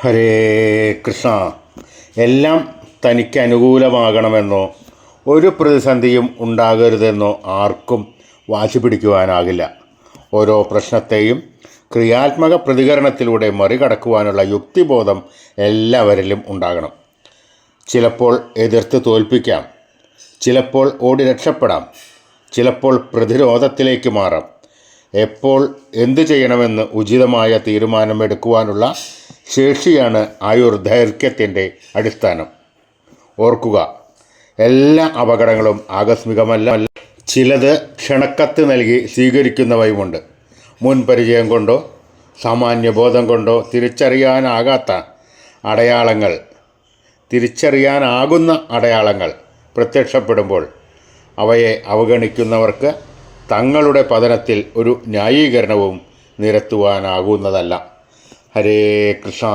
ഹരേ കൃഷ്ണ. എല്ലാം തനിക്ക് അനുകൂലമാകണമെന്നോ ഒരു പ്രതിസന്ധിയും ഉണ്ടാകരുതെന്നോ ആർക്കും വാശി പിടിക്കുവാനാകില്ല. ഓരോ പ്രശ്നത്തെയും ക്രിയാത്മക പ്രതികരണത്തിലൂടെ മറികടക്കുവാനുള്ള യുക്തിബോധം എല്ലാവരിലും ഉണ്ടാകണം. ചിലപ്പോൾ എതിർത്ത് തോൽപ്പിക്കാം. ചിലപ്പോൾ ഓടി രക്ഷപ്പെടാം. ചിലപ്പോൾ പ്രതിരോധത്തിലേക്ക് മാറാം. എപ്പോൾ എന്തു ചെയ്യണമെന്ന് ഉചിതമായ തീരുമാനമെടുക്കുവാനുള്ള ശേഷിയാണ് ആയുർ ദൈർഘ്യത്തിന്റെ അടിസ്ഥാനം. ഓർക്കുക എല്ലാ അപകടങ്ങളും ആകസ്മികമല്ല. ചിലത് ക്ഷണക്കത്ത് നൽകി സ്വീകരിക്കുന്നവയുമുണ്ട്. മുൻപരിചയം കൊണ്ടോ സാമാന്യബോധം കൊണ്ടോ തിരിച്ചറിയാനാകാത്ത അടയാളങ്ങൾ തിരിച്ചറിയാനാകുന്ന അടയാളങ്ങൾ പ്രത്യക്ഷപ്പെടുമ്പോൾ അവയെ അവഗണിക്കുന്നവർക്ക് തങ്ങളുടെ പതനത്തിൽ ഒരു ന്യായീകരണവും നിരത്തുവാനാകുന്നതല്ല. ഹരേ കൃഷ്ണ.